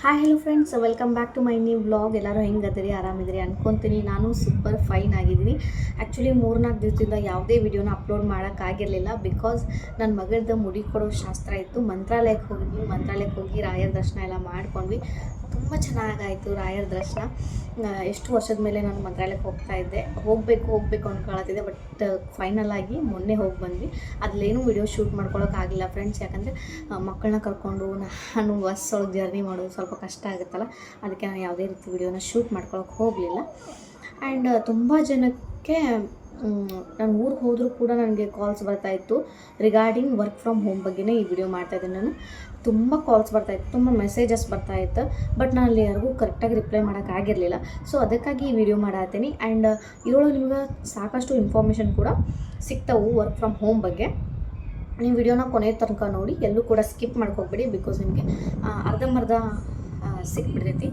Hi hello friends welcome back to my new blog ಎಲ್ಲರೂ ಹೆಂಗದಿರಿ ಆರಾಮಿದ್ರಿ ಅನ್ಕೊಂತೀನಿ. ನಾನು ಸೂಪರ್ ಫೈನ್ ಆಗಿದ್ದೀನಿ. ಆ್ಯಕ್ಚುಲಿ ಮೂರ್ನಾಲ್ಕು ದಿವಸದಿಂದ ಯಾವುದೇ ವಿಡಿಯೋನ ಅಪ್ಲೋಡ್ ಮಾಡೋಕ್ಕಾಗಿರಲಿಲ್ಲ ಬಿಕಾಸ್ ನನ್ನ ಮಗಳದ್ದು ಮುಡಿ ಕೊಡೋ ಶಾಸ್ತ್ರ ಇತ್ತು. ಮಂತ್ರಾಲಯಕ್ಕೆ ಹೋಗಿದ್ವಿ. ಮಂತ್ರಾಲಯಕ್ಕೆ ಹೋಗಿ ರಾಯರ ದರ್ಶನ ಎಲ್ಲ ಮಾಡ್ಕೊಂಡ್ವಿ. ತುಂಬ ಚೆನ್ನಾಗಾಯಿತು ರಾಯರ ದರ್ಶನ. ಎಷ್ಟು ವರ್ಷದ ಮೇಲೆ ನಾನು ಮಂತ್ರಾಲಯಕ್ಕೆ ಹೋಗ್ತಾ ಇದ್ದೆ. ಹೋಗಬೇಕು ಹೋಗಬೇಕು ಅಂದ್ಕೊಳತ್ತಿದ್ದೆ ಬಟ್ ಫೈನಲ್ ಆಗಿ ಮೊನ್ನೆ ಹೋಗಿ ಬಂದ್ವಿ. ಅದ್ರಲ್ಲೇನೂ ವಿಡಿಯೋ ಶೂಟ್ ಮಾಡ್ಕೊಳಕ್ಕಾಗಿಲ್ಲ ಫ್ರೆಂಡ್ಸ್ ಯಾಕಂದರೆ ಮಕ್ಕಳನ್ನ ಕರ್ಕೊಂಡು ನಾನು ಬಸ್ ಒಳಗೆ ಜರ್ನಿ ಮಾಡೋದು ಸ್ವಲ್ಪ ಕಷ್ಟ ಆಗುತ್ತಲ್ಲ. ಅದಕ್ಕೆ ನಾನು ಯಾವುದೇ ರೀತಿ ವಿಡಿಯೋನ ಶೂಟ್ ಮಾಡ್ಕೊಳಕ್ಕೆ ಹೋಗಲಿಲ್ಲ. ಆ್ಯಂಡ್ ತುಂಬ ಜನಕ್ಕೆ ನಾನು ಊರಿಗೆ ಹೋದರೂ ಕೂಡ ನನಗೆ ಕಾಲ್ಸ್ ಬರ್ತಾಯಿತ್ತು ರಿಗಾರ್ಡಿಂಗ್ ವರ್ಕ್ ಫ್ರಮ್ ಹೋಮ್ ಬಗ್ಗೆನೇ ಈ ವಿಡಿಯೋ ಮಾಡ್ತಾಯಿದ್ದೀನಿ ನಾನು. ತುಂಬ ಕಾಲ್ಸ್ ಬರ್ತಾಯಿತ್ತು ತುಂಬ ಮೆಸೇಜಸ್ ಬರ್ತಾಯಿತ್ತು ಬಟ್ ನಾನು ಅಲ್ಲಿ ಯಾರಿಗೂ ಕರೆಕ್ಟಾಗಿ ರಿಪ್ಲೈ ಮಾಡೋಕ್ಕಾಗಿರಲಿಲ್ಲ ಸೊ ಅದಕ್ಕಾಗಿ ಈ ವಿಡಿಯೋ ಮಾಡತ್ತೀನಿ ಆ್ಯಂಡ್ ಇದರೊಳಗೆ ನಿಮ್ಗೆ ಸಾಕಷ್ಟು ಇನ್ಫಾರ್ಮೇಷನ್ ಕೂಡ ಸಿಗ್ತಾವು ವರ್ಕ್ ಫ್ರಮ್ ಹೋಮ್ ಬಗ್ಗೆ. ನೀವು ವಿಡಿಯೋನ ಕೊನೆ ತನಕ ನೋಡಿ, ಎಲ್ಲೂ ಕೂಡ ಸ್ಕಿಪ್ ಮಾಡ್ಕೋಬೇಡಿ ಬಿಕಾಸ್ ನಿಮಗೆ ಅರ್ಧಂಬರ್ಧ ಸಿಕ್ಬಿಡ್ತೈತಿ.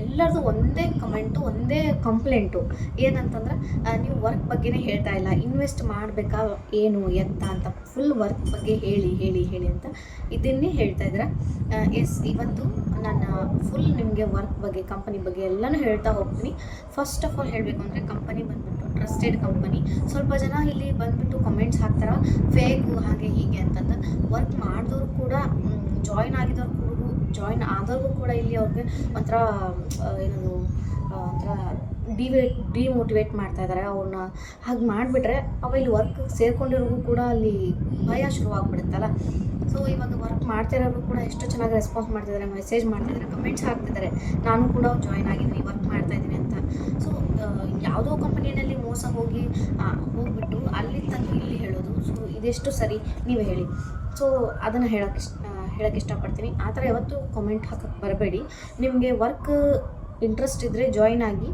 ಎಲ್ಲರದು ಒಂದೇ ಕಮೆಂಟು, ಒಂದೇ ಕಂಪ್ಲೇಂಟು. ಏನಂತಂದ್ರೆ ನೀವು ವರ್ಕ್ ಬಗ್ಗೆನೇ ಹೇಳ್ತಾ ಇಲ್ಲ. ಇನ್ವೆಸ್ಟ್ ಮಾಡಬೇಕಾ, ಏನು, ಎತ್ತ ಅಂತ ಫುಲ್ ವರ್ಕ್ ಬಗ್ಗೆ ಹೇಳಿ ಹೇಳಿ ಹೇಳಿ ಅಂತ ಇದನ್ನೇ ಹೇಳ್ತಾ ಇದ್ರೆ ಎಸ್ ಇವತ್ತು ನಾನು ಫುಲ್ ನಿಮಗೆ ವರ್ಕ್ ಬಗ್ಗೆ ಕಂಪನಿ ಬಗ್ಗೆ ಎಲ್ಲನೂ ಹೇಳ್ತಾ ಹೋಗ್ತೀನಿ. ಫಸ್ಟ್ ಆಫ್ ಆಲ್ ಹೇಳಬೇಕು ಅಂದರೆ ಕಂಪನಿ ಬಂದ್ಬಿಟ್ಟು ಟ್ರಸ್ಟೆಡ್ ಕಂಪನಿ ಸ್ವಲ್ಪ ಜನ ಇಲ್ಲಿ ಬಂದ್ಬಿಟ್ಟು ಕಮೆಂಟ್ಸ್ ಹಾಕ್ತಾರ ಫೇಕು ಹಾಗೆ, ಹೀಗೆ ಅಂತಂದು ವರ್ಕ್ ಮಾಡಿದವರು ಕೂಡ ಜಾಯ್ನ್ ಆಗಿದವ್ರು ಕೂಡ ಜಾಯ್ನ್ ಆದವ್ರಿಗೂ ಕೂಡ ಇಲ್ಲಿ ಅವ್ರಿಗೆ ಒಂಥರ ಏನು ಏನದು ಒಂಥರ ಡಿವೇಟ್ ಡಿಮೋಟಿವೇಟ್ ಮಾಡ್ತಾ ಇದ್ದಾರೆ ಅವ್ರನ್ನ ಹಾಗೆ ಮಾಡಿಬಿಟ್ರೆ ಅವ ಇಲ್ಲಿ ವರ್ಕ್ ಸೇರ್ಕೊಂಡಿರೋರ್ಗೂ ಕೂಡ ಅಲ್ಲಿ ಭಯ ಶುರುವಾಗ್ಬಿಡುತ್ತಲ್ಲ. ಸೊ ಇವಾಗ ವರ್ಕ್ ಮಾಡ್ತಿರೋರು ಕೂಡ ಎಷ್ಟು ಚೆನ್ನಾಗಿ ರೆಸ್ಪಾನ್ಸ್ ಮಾಡ್ತಿದ್ದಾರೆ ಮೆಸೇಜ್ ಮಾಡ್ತಿದ್ದಾರೆ ಕಮೆಂಟ್ಸ್ ಹಾಕ್ತಿದ್ದಾರೆ ನಾನು ಕೂಡ ಜಾಯ್ನ್ ಆಗಿದ್ದೀನಿ ವರ್ಕ್ ಮಾಡ್ತಾ ಇದ್ದೀನಿ ಅಂತ. ಸೊ ಯಾವುದೋ ಕಂಪನಿನಲ್ಲಿ ಮೋಸ ಹೋಗಿ ಹೋಗ್ಬಿಟ್ಟು ಅಲ್ಲಿ ತಂದು ಇಲ್ಲಿ ಹೇಳೋದು. ಸೊ ಇದೆಷ್ಟು ಸರಿ ನೀವು ಹೇಳಿ. ಸೊ ಅದನ್ನು ಹೇಳೋಕ್ಕೆ ಹೇಳೋಕ್ಕೆ ಇಷ್ಟಪಡ್ತೀನಿ. ಆ ಥರ ಯಾವತ್ತೂ ಕಮೆಂಟ್ ಹಾಕಕ್ಕೆ ಬರಬೇಡಿ. ನಿಮಗೆ ವರ್ಕ್ ಇಂಟ್ರೆಸ್ಟ್ ಇದ್ದರೆ ಜಾಯ್ನ್ ಆಗಿ.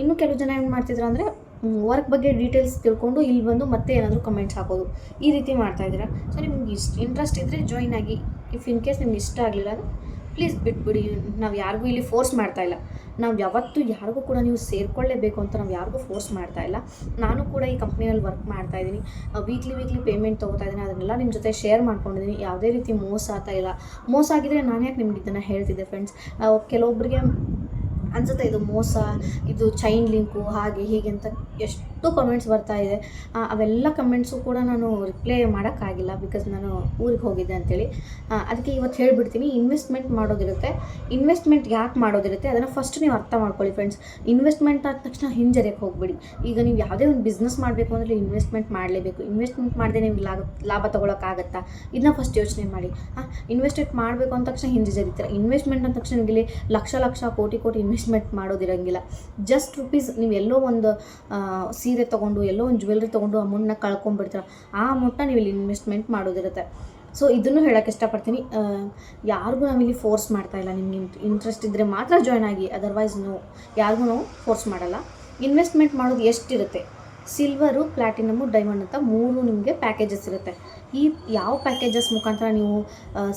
ಇನ್ನೂ ಕೆಲವು ಜನ ಏನು ಮಾಡ್ತಿದ್ರು ಅಂದರೆ ವರ್ಕ್ ಬಗ್ಗೆ ಡೀಟೇಲ್ಸ್ ತಿಳ್ಕೊಂಡು ಇಲ್ಲಿ ಬಂದು ಮತ್ತೆ ಏನಾದರೂ ಕಮೆಂಟ್ಸ್ ಹಾಕೋದು. ಈ ರೀತಿ ಮಾಡ್ತಾಯಿದ್ದೀರಾ ಸೊ ನಿಮ್ಗೆ ಇಷ್ಟ ಇಂಟ್ರೆಸ್ಟ್ ಇದ್ದರೆ ಜಾಯ್ನ್ ಆಗಿ. ಇಫ್ ಇನ್ ಕೇಸ್ ನಿಮ್ಗೆ ಇಷ್ಟ ಆಗಲಿಲ್ಲ ಅಂದರೆ ಪ್ಲೀಸ್ ಬಿಟ್ಬಿಡಿ, ನಾವು ಯಾರಿಗೂ ಇಲ್ಲಿ ಫೋರ್ಸ್ ಮಾಡ್ತಾ ಇಲ್ಲ. ನಾವು ಯಾವತ್ತೂ ಯಾರಿಗೂ ಕೂಡ ನೀವು ಸೇರಿಕೊಳ್ಳೇಬೇಕು ಅಂತ ನಾವು ಯಾರಿಗೂ ಫೋರ್ಸ್ ಮಾಡ್ತಾ ಇಲ್ಲ. ನಾನು ಕೂಡ ಈ ಕಂಪ್ನಿಯಲ್ಲಿ ವರ್ಕ್ ಮಾಡ್ತಾ ಇದ್ದೀನಿ. ವೀಕ್ಲಿ ವೀಕ್ಲಿ ಪೇಮೆಂಟ್ ತೊಗೋತಾ ಇದ್ದೀನಿ. ಅದನ್ನೆಲ್ಲ ನಿಮ್ಮ ಜೊತೆ ಶೇರ್ ಮಾಡ್ಕೊಂಡಿದ್ದೀನಿ. ಯಾವುದೇ ರೀತಿ ಮೋಸ ಆಗ್ತಾ ಇಲ್ಲ. ಮೋಸ ಆಗಿದ್ರೆ ನಾನು ಯಾಕೆ ನಿಮ್ಗೆ ಇದನ್ನು ಹೇಳ್ತಿದ್ದೆ ಫ್ರೆಂಡ್ಸ್ ಕೆಲವೊಬ್ಬರಿಗೆ ಅನ್ಸುತ್ತೆ, ಇದು ಮೋಸ, ಇದು ಚೈನ್ ಲಿಂಕು ಹಾಗೆ ಹೀಗೆ ಅಂತ ಎಷ್ಟು ಕಮೆಂಟ್ಸ್ ಬರ್ತಾ ಇದೆ. ಅವೆಲ್ಲ ಕಮೆಂಟ್ಸು ಕೂಡ ನಾನು ರಿಪ್ಲೈ ಮಾಡೋಕ್ಕಾಗಿಲ್ಲ ಬಿಕಾಸ್ ನಾನು ಊರಿಗೆ ಹೋಗಿದ್ದೆ ಅಂತೇಳಿ. ಅದಕ್ಕೆ ಇವತ್ತು ಹೇಳಿಬಿಡ್ತೀನಿ ಇನ್ವೆಸ್ಟ್ಮೆಂಟ್ ಮಾಡೋದಿರುತ್ತೆ. ಇನ್ವೆಸ್ಟ್ಮೆಂಟ್ ಯಾಕೆ ಮಾಡೋದಿರುತ್ತೆ? ಅದನ್ನು ಫಸ್ಟ್ ನೀವು ಅರ್ಥ ಮಾಡ್ಕೊಳ್ಳಿ ಫ್ರೆಂಡ್ಸ್ ಇನ್ವೆಸ್ಟ್ಮೆಂಟ್ ಆದ ತಕ್ಷಣ ಹಿಂಜರಿಯಕ್ಕೆ ಹೋಗ್ಬೇಡಿ. ಈಗ ನೀವು ಯಾವುದೇ ಒಂದು ಬಿಸ್ನೆಸ್ ಮಾಡಬೇಕು ಅಂದರೆ ಇನ್ವೆಸ್ಟ್ಮೆಂಟ್ ಮಾಡಲೇಬೇಕು. ಇನ್ವೆಸ್ಟ್ಮೆಂಟ್ ಮಾಡದೆ ನೀವು ಲಾಭ ಲಾಭ ತೊಗೊಳಕ್ಕಾಗತ್ತಾ? ಇದನ್ನ ಫಸ್ಟ್ ಯೋಚನೆ ಮಾಡಿ. ಹಾಂ ಇನ್ವೆಸ್ಟ್ಮೆಂಟ್ ಮಾಡಬೇಕು ಅಂದ ತಕ್ಷಣ ಹಿಂಜರಿತೀರ? ಇನ್ವೆಸ್ಟ್ಮೆಂಟ್ ಅಂದ ತಕ್ಷಣ ನಿಮಗೆ ಲಕ್ಷ ಲಕ್ಷ ಕೋಟಿ ಕೋಟಿ ಇನ್ವೆಸ್ಟ್ಮೆಂಟ್ ಮಾಡೋದಿರಂಗಿಲ್ಲ. ಜಸ್ಟ್ ರುಪೀಸ್ ನೀವು ಎಲ್ಲೋ ಒಂದು ಆ, ಸೀರೆ ತೊಗೊಂಡು, ಎಲ್ಲೋ ಒಂದು ಜ್ಯುವೆಲ್ರಿ ತೊಗೊಂಡು ಅಮೌಂಟ್ನ ಕಳ್ಕೊಂಡ್ಬಿಡ್ತೀರ ಆ ಅಮೌಂಟ್ನ ನೀವು ಇಲ್ಲಿ ಇನ್ವೆಸ್ಟ್ಮೆಂಟ್ ಮಾಡೋದಿರುತ್ತೆ. ಸೊ ಇದನ್ನು ಹೇಳೋಕ್ಕೆ ಇಷ್ಟಪಡ್ತೀನಿ. ಯಾರಿಗೂ ನಾವಿಲ್ಲಿ ಫೋರ್ಸ್ ಮಾಡ್ತಾ ಇಲ್ಲ. ನಿಮ್ಗೆ ಇಂಟ್ರೆಸ್ಟ್ ಇದ್ದರೆ ಮಾತ್ರ ಜಾಯ್ನ್ ಆಗಿ ಅದರ್ವೈಸ್ ನೋ ಯಾರಿಗೂ ನಾವು ಫೋರ್ಸ್ ಮಾಡಲ್ಲ. ಇನ್ವೆಸ್ಟ್ಮೆಂಟ್ ಮಾಡೋದು ಎಷ್ಟಿರುತ್ತೆ? ಸಿಲ್ವರು ಪ್ಲ್ಯಾಟಿನಮು ಡೈಮಂಡ್ ಅಂತ ಮೂರು ನಿಮಗೆ ಪ್ಯಾಕೇಜಸ್ ಇರುತ್ತೆ. ಈ ಯಾವ ಪ್ಯಾಕೇಜಸ್ ಮುಖಾಂತರ ನೀವು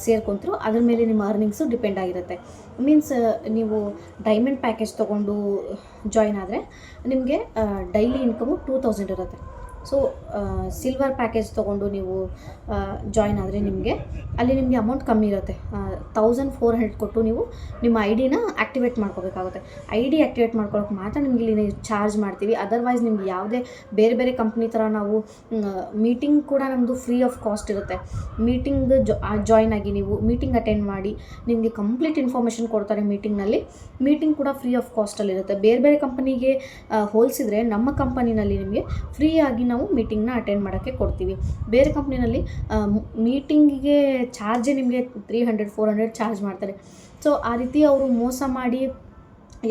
ಸೇರ್ಕೊಂತೀರೋ, ಅದ್ರ ಮೇಲೆ ನಿಮ್ಮ ಅರ್ನಿಂಗ್ಸು ಡಿಪೆಂಡ್ ಆಗಿರುತ್ತೆ. ಮೀನ್ಸ್ ನೀವು ಡೈಮಂಡ್ ಪ್ಯಾಕೇಜ್ ತೊಗೊಂಡು ಜಾಯ್ನ್ ಆದರೆ ನಿಮಗೆ ಡೈಲಿ ಇನ್ಕಮು ಟೂ ತೌಸಂಡ್ ಇರುತ್ತೆ. ಸೊ ಸಿಲ್ವರ್ ಪ್ಯಾಕೇಜ್ ತೊಗೊಂಡು ನೀವು ಜಾಯ್ನ್ ಆದರೆ ನಿಮಗೆ, ಅಲ್ಲಿ ನಿಮಗೆ ಅಮೌಂಟ್ ಕಮ್ಮಿ ಇರುತ್ತೆ. ತೌಸಂಡ್ ಫೋರ್ ಹಂಡ್ರೆಡ್ ಕೊಟ್ಟು ನೀವು ನಿಮ್ಮ ಐ ಡಿನ ಆ್ಯಕ್ಟಿವೇಟ್ ಮಾಡ್ಕೋಬೇಕಾಗುತ್ತೆ. ಐ ಡಿ ಆ್ಯಕ್ಟಿವೇಟ್ ಮಾಡ್ಕೊಳ್ಳೋಕೆ ಮಾತ್ರ ನಿಮಗೆ ಇಲ್ಲಿ ಚಾರ್ಜ್ ಮಾಡ್ತೀವಿ. ಅದರ್ವೈಸ್ ನಿಮ್ಗೆ ಯಾವುದೇ ಬೇರೆ ಬೇರೆ ಕಂಪ್ನಿ ಥರ ನಾವು ಮೀಟಿಂಗ್ ಕೂಡ ನಮ್ಮದು ಫ್ರೀ ಆಫ್ ಕಾಸ್ಟ್ ಇರುತ್ತೆ. ಮೀಟಿಂಗ್ ಜಾಯ್ನ್ ಆಗಿ ನೀವು ಮೀಟಿಂಗ್ ಅಟೆಂಡ್ ಮಾಡಿ ನಿಮಗೆ ಕಂಪ್ಲೀಟ್ ಇನ್ಫಾರ್ಮೇಷನ್ ಕೊಡ್ತಾರೆ ಮೀಟಿಂಗ್ನಲ್ಲಿ ಮೀಟಿಂಗ್ ಕೂಡ ಫ್ರೀ ಆಫ್ ಕಾಸ್ಟಲ್ಲಿರುತ್ತೆ ಬೇರೆ ಬೇರೆ ಕಂಪನಿಗೆ ಹೋಲಿಸಿದ್ರೆ ನಮ್ಮ ಕಂಪನಿನಲ್ಲಿ ನಿಮಗೆ ಫ್ರೀಯಾಗಿ ನಾವು ಮೀಟಿಂಗ್ನ ಅಟೆಂಡ್ ಮಾಡೋಕ್ಕೆ ಕೊಡ್ತೀವಿ. ಬೇರೆ ಕಂಪ್ನಿನಲ್ಲಿ ಮೀಟಿಂಗಿಗೆ ಚಾರ್ಜೇ ನಿಮಗೆ three hundred four hundred charge ಮಾಡ್ತಾರೆ. ಸೊ ಆ ರೀತಿ ಅವರು ಮೋಸ ಮಾಡಿ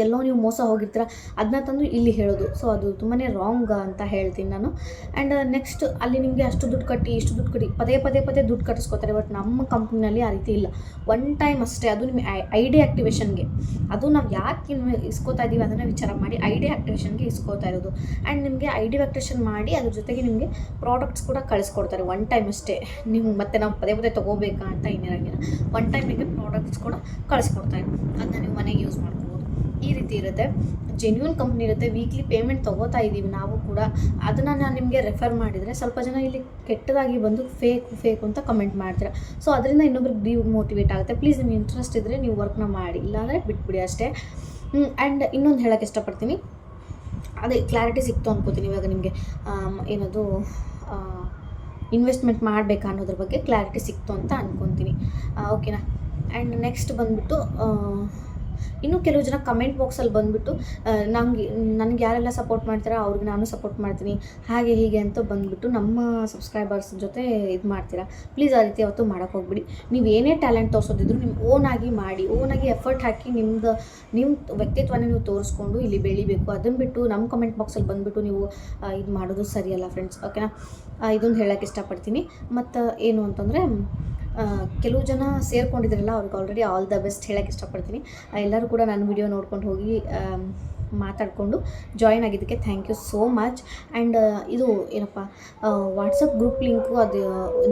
ಎಲ್ಲೋ ನೀವು ಮೋಸ ಹೋಗಿರ್ತೀರ ಅದನ್ನ ತಂದು ಇಲ್ಲಿ ಹೇಳೋದು. ಸೊ ಅದು ತುಂಬಾ ರಾಂಗ್ ಅಂತ ಹೇಳ್ತೀನಿ ನಾನು. ಆ್ಯಂಡ್ ನೆಕ್ಸ್ಟ್ ಅಲ್ಲಿ ನಿಮಗೆ ಅಷ್ಟು ದುಡ್ಡು ಕಟ್ಟಿ, ಇಷ್ಟು ದುಡ್ಡು ಕಟ್ಟಿ, ಪದೇ ಪದೇ ಪದೇ ದುಡ್ಡು ಕಟ್ಟಿಸ್ಕೋತಾರೆ. ಬಟ್ ನಮ್ಮ ಕಂಪ್ನಿನಲ್ಲಿ ಆ ರೀತಿ ಇಲ್ಲ. ಒನ್ ಟೈಮ್ ಅಷ್ಟೇ, ಅದು ನಿಮ್ಮ ಐ ಡಿ ಆ್ಯಕ್ಟಿವೇಷನ್ಗೆ ಅದು ನಾವು ಯಾಕೆ ಇನ್ನು ಇಸ್ಕೋತಾ ಇದ್ದೀವಿ ಅದನ್ನು ವಿಚಾರ ಮಾಡಿ ಐ ಡಿ ಆ್ಯಕ್ಟಿವೇಷನ್ಗೆ ಇಸ್ಕೋತಾ ಇರೋದು. ಆ್ಯಂಡ್ ನಿಮಗೆ ಐ ಡಿ ಆ್ಯಕ್ಟಿವೇಷನ್ ಮಾಡಿ ಅದ್ರ ಜೊತೆಗೆ ನಿಮಗೆ ಪ್ರಾಡಕ್ಟ್ಸ್ ಕೂಡ ಕಳಿಸ್ಕೊಡ್ತಾರೆ. ಒನ್ ಟೈಮ್ ಅಷ್ಟೇ. ನೀವು ಮತ್ತೆ ನಾವು ಪದೇ ಪದೇ ತೊಗೋಬೇಕಾ ಅಂತ ಏನಿರಂಗಿಲ್ಲ ಒನ್ ಟೈಮ್ ನಿಮಗೆ ಪ್ರಾಡಕ್ಟ್ಸ್ ಕೂಡ ಕಳಿಸ್ಕೊಡ್ತಾರೆ. ಅದನ್ನ ನೀವು ಮನೆಗೆ ಯೂಸ್ ಮಾಡ್ಕೋಬೋದು. ಈ ರೀತಿ ಇರುತ್ತೆ. ಜೆನ್ಯೂನ್ ಕಂಪ್ನಿ ಇರುತ್ತೆ. ವೀಕ್ಲಿ ಪೇಮೆಂಟ್ ತೊಗೋತಾ ಇದ್ದೀವಿ ನಾವು ಕೂಡ. ಅದನ್ನು ನಾನು ನಿಮಗೆ ರೆಫರ್ ಮಾಡಿದರೆ ಸ್ವಲ್ಪ ಜನ ಇಲ್ಲಿ ಕೆಟ್ಟದಾಗಿ ಬಂದು ಫೇಕ್ ಫೇಕ್ ಅಂತ ಕಮೆಂಟ್ ಮಾಡ್ತಾರೆ. ಸೊ ಅದರಿಂದ ಇನ್ನೊಬ್ರಿಗೆ ಡಿ ಮೋಟಿವೇಟ್ ಆಗುತ್ತೆ. ಪ್ಲೀಸ್ ನಿಮ್ಗೆ ಇಂಟ್ರೆಸ್ಟ್ ಇದ್ದರೆ ನೀವು ವರ್ಕ್ನ ಮಾಡಿ. ಇಲ್ಲಾಂದರೆ ಬಿಟ್ಬಿಡಿ ಅಷ್ಟೇ. ಆ್ಯಂಡ್ ಇನ್ನೊಂದು ಹೇಳೋಕ್ಕೆ ಇಷ್ಟಪಡ್ತೀನಿ. ಅದೇ ಕ್ಲಾರಿಟಿ ಸಿಕ್ತು ಅನ್ಕೋತೀನಿ ಇವಾಗ ನಿಮಗೆ. ಏನದು ಇನ್ವೆಸ್ಟ್ಮೆಂಟ್ ಮಾಡಬೇಕಾ ಅನ್ನೋದ್ರ ಬಗ್ಗೆ ಕ್ಲಾರಿಟಿ ಸಿಕ್ತು ಅಂತ ಅನ್ಕೊತೀನಿ. ಓಕೆನಾ ಆ್ಯಂಡ್ ನೆಕ್ಸ್ಟ್ ಬಂದುಬಿಟ್ಟು ಇನ್ನು ಕೆಲವು ಜನ ಕಮೆಂಟ್ ಬಾಕ್ಸಲ್ಲಿ ಬಂದುಬಿಟ್ಟು ನಂಗೆ, ನನಗೆ ಯಾರೆಲ್ಲ ಸಪೋರ್ಟ್ ಮಾಡ್ತಾರೋ ಅವ್ರಿಗೆ ನಾನು ಸಪೋರ್ಟ್ ಮಾಡ್ತೀನಿ, ಹಾಗೆ ಹೀಗೆ ಅಂತ ಬಂದುಬಿಟ್ಟು ನಮ್ಮ ಸಬ್ಸ್ಕ್ರೈಬರ್ಸ್ ಜೊತೆ ಇದು ಮಾಡ್ತೀರಾ. ಪ್ಲೀಸ್ ಆ ರೀತಿ ಅವತ್ತು ಮಾಡೋಕ್ಕೆ ಹೋಗ್ಬಿಡಿ. ನೀವು ಏನೇ ಟ್ಯಾಲೆಂಟ್ ತೋರಿಸೋದಿದ್ರು ನಿಮ್ಮ ಓನಾಗಿ ಮಾಡಿ ಓನಾಗಿ ಎಫರ್ಟ್ ಹಾಕಿ ನಿಮ್ದು ನಿಮ್ಮ ವ್ಯಕ್ತಿತ್ವನ ನೀವು ತೋರಿಸ್ಕೊಂಡು ಇಲ್ಲಿ ಬೆಳಿಬೇಕು. ಅದನ್ನು ಬಿಟ್ಟು ನಮ್ಮ ಕಮೆಂಟ್ ಬಾಕ್ಸಲ್ಲಿ ಬಂದುಬಿಟ್ಟು ನೀವು ಇದು ಮಾಡೋದು ಸರಿಯಲ್ಲ ಫ್ರೆಂಡ್ಸ್ ಓಕೆನಾ ಇದೊಂದು ಹೇಳೋಕ್ಕೆ ಇಷ್ಟಪಡ್ತೀನಿ. ಮತ್ತು ಏನು ಅಂತಂದರೆ ಕೆಲವು ಜನ ಸೇರ್ಕೊಂಡಿದ್ರಲ್ಲ, ಅವ್ರಿಗೆ ಆಲ್ರೆಡಿ ಆಲ್ ದ ಬೆಸ್ಟ್ ಹೇಳೋಕ್ಕೆ ಇಷ್ಟಪಡ್ತೀನಿ. ಎಲ್ಲರೂ ಕೂಡ ನನ್ನ ವಿಡಿಯೋ ನೋಡ್ಕೊಂಡು ಹೋಗಿ ಮಾತಾಡಿಕೊಂಡು ಜಾಯಿನ್ ಆಗಿದ್ದಕ್ಕೆ thank you so much and ಇದು ಏನಪ್ಪ ವಾಟ್ಸಪ್ ಗ್ರೂಪ್ ಲಿಂಕು ಅದು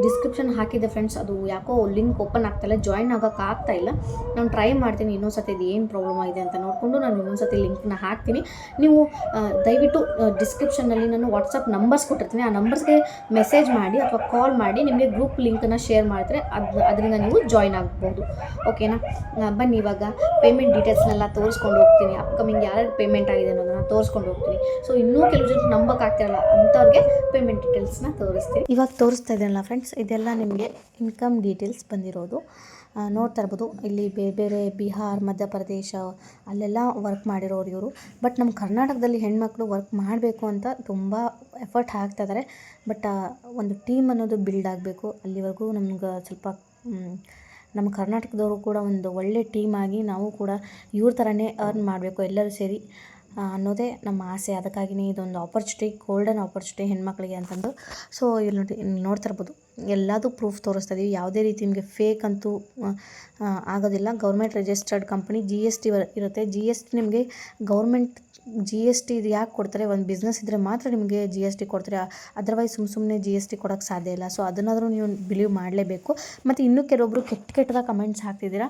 ಡಿಸ್ಕ್ರಿಪ್ಷನ್ ಹಾಕಿದ್ದೆ ಫ್ರೆಂಡ್ಸ್ ಅದು ಯಾಕೋ ಲಿಂಕ್ ಓಪನ್ ಆಗ್ತಾಯಿಲ್ಲ ಜಾಯಿನ್ ಆಗೋಕೆ ಆಗ್ತಾ ಇಲ್ಲ. ನಾನು ಟ್ರೈ ಮಾಡ್ತೀನಿ, ಇನ್ನೊಂದು ಸತಿ ಇದು ಏನು ಪ್ರಾಬ್ಲಮ್ ಆಗಿದೆ ಅಂತ ನೋಡಿಕೊಂಡು ನಾನು ಇನ್ನೊಂದು ಸತಿ ಲಿಂಕ್ನ ಹಾಕ್ತೀನಿ. ನೀವು ದಯವಿಟ್ಟು ಡಿಸ್ಕ್ರಿಪ್ಷನ್ನಲ್ಲಿ ನಾನು ವಾಟ್ಸಪ್ ನಂಬರ್ಸ್ ಕೊಟ್ಟಿರ್ತೀನಿ. ಆ ನಂಬರ್ಸ್ಗೆ ಮೆಸೇಜ್ ಮಾಡಿ ಅಥವಾ ಕಾಲ್ ಮಾಡಿ ನಿಮಗೆ ಗ್ರೂಪ್ ಲಿಂಕನ್ನು ಶೇರ್ ಮಾಡಿದ್ರೆ ಅದು, ಅದರಿಂದ ನೀವು ಜಾಯ್ನ್ ಆಗ್ಬೋದು. ಓಕೆನಾ ಬನ್ನಿ ಇವಾಗ ಪೇಮೆಂಟ್ ಡೀಟೇಲ್ಸ್ನೆಲ್ಲ ತೋರಿಸ್ಕೊಂಡು ಹೋಗ್ತೀನಿ. ಅಪ್ಕಮಿಂಗ್ ಯಾರ್ಯಾರು ಪೇಮೆಂಟ್ ಆಗಿದೆ ಅನ್ನೋದನ್ನ ತೋರಿಸ್ಕೊಂಡು ಹೋಗ್ತೀನಿ ಸೊ ಇನ್ನೂ ಕೆಲವು ಜನ ನಂಬಕ್ಕಾಗ್ತಿರಲ್ಲ ಅಂಥವ್ರಿಗೆ ಪೇಮೆಂಟ್ ಡೀಟೇಲ್ಸ್ನ ತೋರಿಸ್ತೀನಿ ಇವಾಗ ತೋರಿಸ್ತಾ ಇದ್ದೀನಲ್ಲ ಫ್ರೆಂಡ್ಸ್ ಇದೆಲ್ಲ ನಿಮಗೆ ಇನ್ಕಮ್ ಡೀಟೇಲ್ಸ್ ಬಂದಿರೋದು. ನೋಡ್ತಾ ಇರ್ಬೋದು. ಇಲ್ಲಿ ಬೇರೆ ಬೇರೆ ಬಿಹಾರ್, ಮಧ್ಯಪ್ರದೇಶ, ಅಲ್ಲೆಲ್ಲ ವರ್ಕ್ ಮಾಡಿರೋರು ಇವರು. ಬಟ್ ನಮ್ಮ ಕರ್ನಾಟಕದಲ್ಲಿ ಹೆಣ್ಮಕ್ಳು ವರ್ಕ್ ಮಾಡಬೇಕು ಅಂತ ತುಂಬ ಎಫರ್ಟ್ ಹಾಕ್ತಾ ಬಟ್ ಒಂದು ಟೀಮ್ ಅನ್ನೋದು ಬಿಲ್ಡ್ ಆಗಬೇಕು. ಅಲ್ಲಿವರೆಗೂ ನಮ್ಗೆ ಸ್ವಲ್ಪ ನಮ್ಮ ಕರ್ನಾಟಕದವರು ಕೂಡ ಒಂದು ಒಳ್ಳೆ ಟೀಮ್ ಆಗಿ ನಾವು ಕೂಡ ಇವ್ರ ಥರನೇ ಅರ್ನ್ ಮಾಡಬೇಕು ಎಲ್ಲರೂ ಸೇರಿ. ಅನ್ನೋದೇ ನಮ್ಮ ಆಸೆ. ಅದಕ್ಕಾಗಿಯೇ ಇದೊಂದು ಆಪರ್ಚುನಿಟಿ ಗೋಲ್ಡನ್ ಆಪರ್ಚುನಿಟಿ ಹೆಣ್ಮಕ್ಳಿಗೆ ಅಂತಂದು. ಸೊ ಇಲ್ಲಿ ನೋಡಿ ನೋಡ್ತಾ ಇರ್ಬೋದು. ಎಲ್ಲದೂ ಪ್ರೂಫ್ ತೋರಿಸ್ತಾ ಇದೀವಿ. ಯಾವುದೇ ರೀತಿ ನಿಮಗೆ ಫೇಕ್ ಅಂತೂ ಆಗೋದಿಲ್ಲ. Government registered company G S T ಇರುತ್ತೆ. ಜಿ ಎಸ್ ಟಿ ನಿಮಗೆ ಗೌರ್ಮೆಂಟ್ ಜಿ ಎಸ್ ಟಿ ಇದು ಯಾಕೆ ಕೊಡ್ತಾರೆ? ಒಂದು ಬಿಸ್ನೆಸ್ ಇದ್ದರೆ ಮಾತ್ರ ನಿಮಗೆ ಜಿ ಎಸ್ ಟಿ ಕೊಡ್ತಾರೆ. ಅದರ್ವೈಸ್ ಸುಮ್ಮ ಸುಮ್ಮನೆ ಜಿ ಎಸ್ ಟಿ ಕೊಡೋಕ್ಕೆ ಸಾಧ್ಯ ಇಲ್ಲ. ಸೊ ಅದನ್ನಾದರೂ ನೀವು ಬಿಲೀವ್ ಮಾಡಲೇಬೇಕು. ಮತ್ತು ಇನ್ನೂ ಕೆಲವೊಬ್ಬರು ಕೆಟ್ಟ ಕೆಟ್ಟದಾಗ ಕಮೆಂಟ್ಸ್ ಹಾಕ್ತಿದ್ದೀರಾ?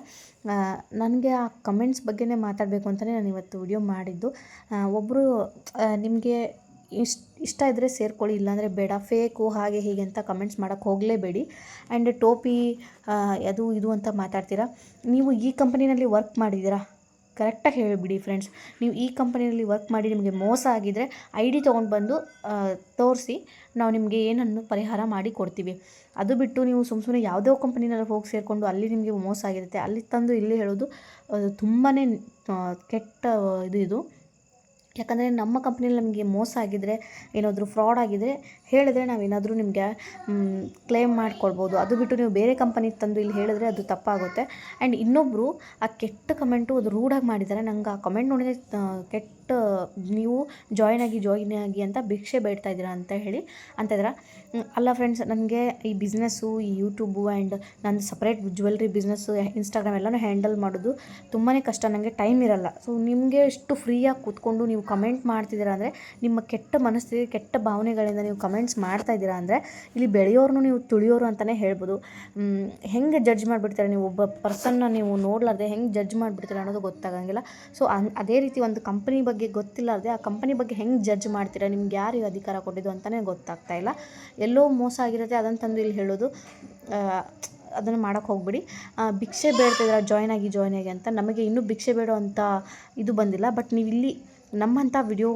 ನನಗೆ ಆ ಕಮೆಂಟ್ಸ್ ಬಗ್ಗೆನೇ ಮಾತಾಡಬೇಕು ಅಂತಲೇ ನಾನು ಇವತ್ತು ವಿಡಿಯೋ ಮಾಡಿದ್ದು. ಒಬ್ಬರು ನಿಮಗೆ ಇಷ್ಟ ಇಷ್ಟ ಇದ್ದರೆ ಸೇರ್ಕೊಳ್ಳಿ, ಇಲ್ಲಾಂದರೆ ಬೇಡ. ಫೇಕು ಹಾಗೆ ಹೀಗೆ ಅಂತ ಕಮೆಂಟ್ಸ್ ಮಾಡೋಕ್ಕೆ ಹೋಗಲೇಬೇಡಿ. ಆ್ಯಂಡ್ ಟೋಪಿ ಅದು ಇದು ಅಂತ ಮಾತಾಡ್ತೀರಾ? ನೀವು ಈ ಕಂಪನಿನಲ್ಲಿ ವರ್ಕ್ ಮಾಡಿದ್ದೀರಾ? ಕರೆಕ್ಟಾಗಿ ಹೇಳಿಬಿಡಿ ಫ್ರೆಂಡ್ಸ್. ನೀವು ಈ ಕಂಪನಿಯಲ್ಲಿ ವರ್ಕ್ ಮಾಡಿ ನಿಮಗೆ ಮೋಸ ಆಗಿದ್ದರೆ ಐ ಡಿ ತೊಗೊಂಡು ಬಂದು ತೋರಿಸಿ ನಾವು ನಿಮಗೆ ಏನನ್ನು ಪರಿಹಾರ ಮಾಡಿ ಕೊಡ್ತೀವಿ. ಅದು ಬಿಟ್ಟು ನೀವು ಸುಮ್ಮ ಸುಮ್ಮನೆ ಯಾವುದೋ ಕಂಪನಿನಲ್ಲಿ ಹೋಗಿ ಸೇರಿಕೊಂಡು ಅಲ್ಲಿ ನಿಮಗೆ ಮೋಸ ಆಗಿರುತ್ತೆ. ಅಲ್ಲಿ ತಂದು ಇಲ್ಲಿ ಹೇಳೋದು ತುಂಬಾ ಕೆಟ್ಟ, ಇದು ಇದು. ಯಾಕಂದರೆ ನಮ್ಮ ಕಂಪ್ನಿಲಿ ನಮಗೆ ಮೋಸ ಆಗಿದ್ದರೆ ಏನಾದರೂ ಫ್ರಾಡ್ ಆಗಿದ್ದರೆ ಹೇಳಿದ್ರೆ ನಾವೇನಾದರೂ ನಿಮಗೆ ಕ್ಲೇಮ್ ಮಾಡ್ಕೊಳ್ಬೋದು. ಅದು ಬಿಟ್ಟು ನೀವು ಬೇರೆ ಕಂಪನಿಗೆ ತಂದು ಇಲ್ಲಿ ಹೇಳಿದ್ರೆ ಅದು ತಪ್ಪಾಗುತ್ತೆ. ಆ್ಯಂಡ್ ಇನ್ನೊಬ್ಬರು ಆ ಕೆಟ್ಟ ಕಮೆಂಟು ಅದು ರೂಢಾಗಿ ಮಾಡಿದ್ದಾರೆ ನಂಗೆ ಆ ಕಮೆಂಟ್ ನೋಡಿದರೆ ಕೆಟ್ಟ, ನೀವು ಜಾಯ್ನ್ ಆಗಿ ಜಾಯ್ನ್ ಆಗಿ ಅಂತ ಭಿಕ್ಷೆ ಬೇಡ್ತಾ ಇದ್ದೀರಾ ಅಂತ ಹೇಳಿ, ಅಂತ ಅಲ್ಲ ಫ್ರೆಂಡ್ಸ್ ನನಗೆ ಈ ಬಿಸ್ನೆಸ್ಸು ಈ ಯೂಟ್ಯೂಬು ಆ್ಯಂಡ್ ನಂದು ಸಪ್ರೇಟ್ ಜ್ಯುವೆಲ್ರಿ ಬಿಸ್ನೆಸ್ಸು ಇನ್ಸ್ಟಾಗ್ರಾಮ್ ಎಲ್ಲನೂ ಹ್ಯಾಂಡಲ್ ಮಾಡೋದು ತುಂಬಾ ಕಷ್ಟ. ನನಗೆ ಟೈಮ್ ಇರಲ್ಲ. ಸೊ ನಿಮಗೆ ಇಷ್ಟು ಫ್ರೀಯಾಗಿ ಕೂತ್ಕೊಂಡು ನೀವು ಕಮೆಂಟ್ ಮಾಡ್ತಿದ್ದೀರಾ ಅಂದರೆ, ನಿಮ್ಮ ಕೆಟ್ಟ ಮನಸ್ಥಿತಿ ಕೆಟ್ಟ ಭಾವನೆಗಳಿಂದ ನೀವು ಕಮೆಂಟ್ಸ್ ಮಾಡ್ತಾ ಇದ್ದೀರಾ ಅಂದರೆ, ಇಲ್ಲಿ ಬೆಳೆಯೋರ್ನು ನೀವು ತುಳಿಯೋರು ಅಂತಲೇ ಹೇಳ್ಬೋದು. ಹೆಂಗೆ ಜಡ್ಜ್ ಮಾಡಿಬಿಡ್ತೀರ ನೀವು? ಒಬ್ಬ ಪರ್ಸನ್ನ ನೀವು ನೋಡಲಾರ್ದೆ ಹೆಂಗೆ ಜಡ್ಜ್ ಮಾಡಿಬಿಡ್ತೀರಾ ಅನ್ನೋದು ಗೊತ್ತಾಗಂಗಿಲ್ಲ. ಸೊ ಅದೇ ರೀತಿ ಒಂದು ಕಂಪನಿ ಬಗ್ಗೆ ಗೊತ್ತಿಲ್ಲಾರ್ದೆ ಆ ಕಂಪನಿ ಬಗ್ಗೆ ಹೆಂಗೆ ಜಡ್ಜ್ ಮಾಡ್ತೀರಾ? ನಿಮ್ಗೆ ಯಾರು ಅಧಿಕಾರ ಕೊಟ್ಟಿದ್ದು ಅಂತಲೇ ಗೊತ್ತಾಗ್ತಾ ಇಲ್ಲ. ಎಲ್ಲೋ ಮೋಸ ಆಗಿರುತ್ತೆ, ಅದನ್ನು ತಂದು ಇಲ್ಲಿ ಹೇಳೋದು. ಅದನ್ನು ಮಾಡೋಕೆ ಹೋಗ್ಬಿಡಿ. ಭಿಕ್ಷೆ ಬೇಡ್ತಿದ್ದೀರಾ ಜಾಯ್ನ್ ಆಗಿ ಜಾಯ್ನ್ ಆಗಿ ಅಂತ. ನಮಗೆ ಇನ್ನೂ ಭಿಕ್ಷೆ ಬೇಡುವಂಥ ಇದು ಬಂದಿಲ್ಲ. ಬಟ್ ನೀವು ಇಲ್ಲಿ ನಮ್ಮಂಥ ವಿಡಿಯೋ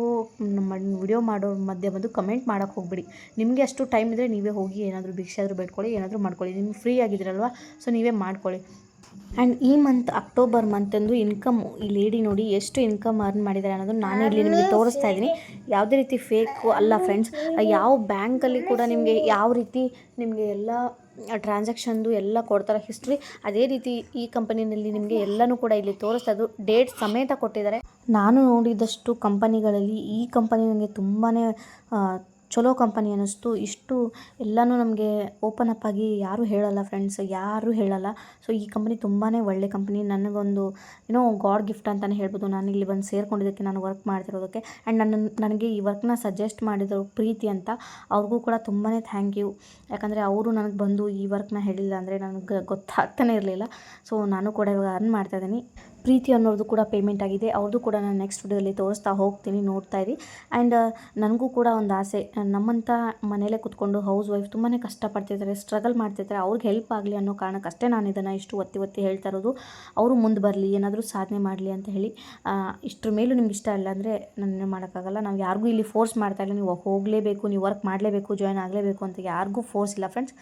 ನಮ್ಮ ವಿಡಿಯೋ ಮಾಡೋ ಮಧ್ಯೆ ಬಂದು ಕಮೆಂಟ್ ಮಾಡೋಕೆ ಹೋಗ್ಬಿಡಿ. ನಿಮಗೆ ಅಷ್ಟು ಟೈಮ್ ಇದ್ದರೆ ನೀವೇ ಹೋಗಿ ಏನಾದರೂ ಭಿಕ್ಷೆ ಆದರೂ ಬೇಡ್ಕೊಳ್ಳಿ, ಏನಾದರೂ ಮಾಡ್ಕೊಳ್ಳಿ. ನಿಮ್ಗೆ ಫ್ರೀ ಆಗಿದ್ದೀರಲ್ವ ಸೊ ನೀವೇ ಮಾಡ್ಕೊಳ್ಳಿ. ಆ್ಯಂಡ್ ಈ ಮಂತ್ ಅಕ್ಟೋಬರ್ ಮಂತಂದು ಇನ್ಕಮ್ ಈ ಲೇಡಿ ನೋಡಿ ಎಷ್ಟು ಇನ್ಕಮ್ ಅರ್ನ್ ಮಾಡಿದ್ದಾರೆ ಅನ್ನೋದು ನಾನು ಇಲ್ಲಿ ನಿಮಗೆ ತೋರಿಸ್ತಾ ಇದ್ದೀನಿ. ಯಾವುದೇ ರೀತಿ ಫೇಕು ಅಲ್ಲ ಫ್ರೆಂಡ್ಸ್ ಯಾವ ಬ್ಯಾಂಕಲ್ಲಿ ಕೂಡ ನಿಮಗೆ ಯಾವ ರೀತಿ ನಿಮಗೆ ಎಲ್ಲ ಟ್ರಾನ್ಸಾಕ್ಷನ್ದು ಎಲ್ಲ ಕೊಡ್ತಾರೆ ಹಿಸ್ಟ್ರಿ ಅದೇ ರೀತಿ ಈ ಕಂಪನಿನಲ್ಲಿ ನಿಮಗೆ ಎಲ್ಲನೂ ಕೂಡ ಇಲ್ಲಿ ತೋರಿಸ್ತಾ ಇದ್ದು ಡೇಟ್ ಸಮೇತ ಕೊಟ್ಟಿದ್ದಾರೆ. ನಾನು ನೋಡಿದಷ್ಟು ಕಂಪನಿಗಳಲ್ಲಿ ಈ ಕಂಪನಿ ನನಗೆ ತುಂಬಾ ಚಲೋ ಕಂಪನಿ ಅನ್ನಿಸ್ತು. ಇಷ್ಟು ಎಲ್ಲನೂ ನಮಗೆ ಓಪನ್ ಅಪ್ ಆಗಿ ಯಾರೂ ಹೇಳಲ್ಲ ಫ್ರೆಂಡ್ಸ್ ಯಾರೂ ಹೇಳಲ್ಲ. ಸೊ ಈ ಕಂಪನಿ ತುಂಬಾ ಒಳ್ಳೆ ಕಂಪನಿ ನನಗೊಂದು ಏನೋ ಗಾಡ್ ಗಿಫ್ಟ್ ಅಂತಲೇ ಹೇಳ್ಬೋದು. ನಾನು ಇಲ್ಲಿ ಬಂದು ಸೇರ್ಕೊಂಡಿದ್ದಕ್ಕೆ ನಾನು ವರ್ಕ್ ಮಾಡ್ತಿರೋದಕ್ಕೆ. ಆ್ಯಂಡ್ ನನ್ನ, ನನಗೆ ಈ ವರ್ಕ್ನ ಸಜೆಸ್ಟ್ ಮಾಡಿದರು ಪ್ರೀತಿ ಅಂತ. ಅವ್ರಿಗೂ ಕೂಡ ತುಂಬಾ ಥ್ಯಾಂಕ್ ಯು ಯಾಕಂದರೆ ಅವರು ನನಗೆ ಬಂದು ಈ ವರ್ಕ್ನ ಹೇಳಿಲ್ಲ ಅಂದರೆ ನನಗೆ ಗೊತ್ತಾಗ್ತಾನೆ ಇರಲಿಲ್ಲ. ಸೊ ನಾನು ಕೂಡ ಇವಾಗ ಅರ್ನ್ ಮಾಡ್ತಾ ಇದ್ದೀನಿ. ಪ್ರೀತಿ ಅನ್ನೋದು ಕೂಡ ಪೇಮೆಂಟ್ ಆಗಿದೆ. ಅವ್ರದ್ದು ಕೂಡ ನಾನು ನೆಕ್ಸ್ಟ್ ವಿಡಿಯೋದಲ್ಲಿ ತೋರಿಸ್ತಾ ಹೋಗ್ತೀನಿ, ನೋಡ್ತಾ ಇರಿ. ಆ್ಯಂಡ್ ನನಗೂ ಕೂಡ ಒಂದು ಆಸೆ. ನಮ್ಮಂಥ ಮನೇಲೇ ಕೂತ್ಕೊಂಡು ಹೌಸ್ ವೈಫ್ ತುಂಬಾ ಕಷ್ಟಪಡ್ತಿದ್ದಾರೆ ಸ್ಟ್ರಗಲ್ ಮಾಡ್ತಿರ್ತಾರೆ ಅವ್ರಿಗೆ ಹೆಲ್ಪ್ ಆಗಲಿ ಅನ್ನೋ ಕಾರಣಕ್ಕಷ್ಟೇ ನಾನು ಇದನ್ನು ಇಷ್ಟು ಒತ್ತಿ ಒತ್ತಿ ಹೇಳ್ತಾ ಇರೋದು. ಅವರು ಮುಂದೆ ಬರಲಿ, ಏನಾದರೂ ಸಾಧನೆ ಮಾಡಲಿ ಅಂತ ಹೇಳಿ. ಇಷ್ಟರ ಮೇಲೂ ನಿಮ್ಗೆ ಇಷ್ಟ ಇಲ್ಲ ಅಂದರೆ ನಾನು ಮಾಡೋಕ್ಕಾಗಲ್ಲ. ನಾವು ಯಾರಿಗೂ ಇಲ್ಲಿ ಫೋರ್ಸ್ ಮಾಡ್ತಾ ಇಲ್ಲ. ನೀವು ಹೋಗಲೇಬೇಕು, ನೀವು ವರ್ಕ್ ಮಾಡಲೇಬೇಕು ಜಾಯ್ನ್ ಆಗಲೇಬೇಕು ಅಂತ ಯಾರಿಗೂ ಫೋರ್ಸ್ ಇಲ್ಲ. ಫ್ರೆಂಡ್ಸ್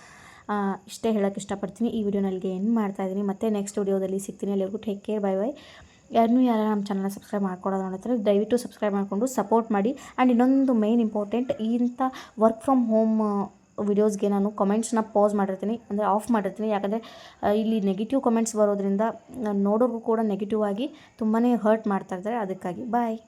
ಇಷ್ಟೇ ಹೇಳೋಕ್ಕೆ ಇಷ್ಟಪಡ್ತೀನಿ. ಈ ವಿಡಿಯೋ ನನಗೆ ಏನು ಮಾಡ್ತಾ ಇದ್ದೀನಿ, ಮತ್ತೆ ನೆಕ್ಸ್ಟ್ ವಿಡಿಯೋದಲ್ಲಿ ಸಿಗ್ತೀನಿ. ಎಲ್ಲರಿಗೂ ಟೇಕ್ ಕೇರ್ ಬೈ ಬೈ ಯಾರನ್ನೂ ಯಾರು ನಮ್ಮ ಚಾನಲ್ನ ಸಬ್ಸ್ಕ್ರೈಬ್ ಮಾಡ್ಕೊಡೋದು ದಯವಿಟ್ಟು ಸಬ್ಸ್ಕ್ರೈಬ್ ಮಾಡಿಕೊಂಡು ಸಪೋರ್ಟ್ ಮಾಡಿ. ಆ್ಯಂಡ್ ಇನ್ನೊಂದು ಮೇನ್ ಇಂಪಾರ್ಟೆಂಟ್ ಇಂಥ ವರ್ಕ್ ಫ್ರಮ್ ಹೋಮ್ ವಿಡಿಯೋಸ್ಗೆ ನಾನು ಕಮೆಂಟ್ಸ್ನ ಪಾಸ್ ಮಾಡಿರ್ತೀನಿ. ಅಂದರೆ ಆಫ್ ಮಾಡಿರ್ತೀನಿ. ಯಾಕಂದರೆ ಇಲ್ಲಿ ನೆಗೆಟಿವ್ ಕಮೆಂಟ್ಸ್ ಬರೋದ್ರಿಂದ ನೋಡೋರ್ಗೂ ಕೂಡ ನೆಗೆಟಿವ್ ಆಗಿ ತುಂಬಾ ಹರ್ಟ್ ಮಾಡ್ತಾ ಇರ್ತಾರೆ ಅದಕ್ಕಾಗಿ ಬಾಯ್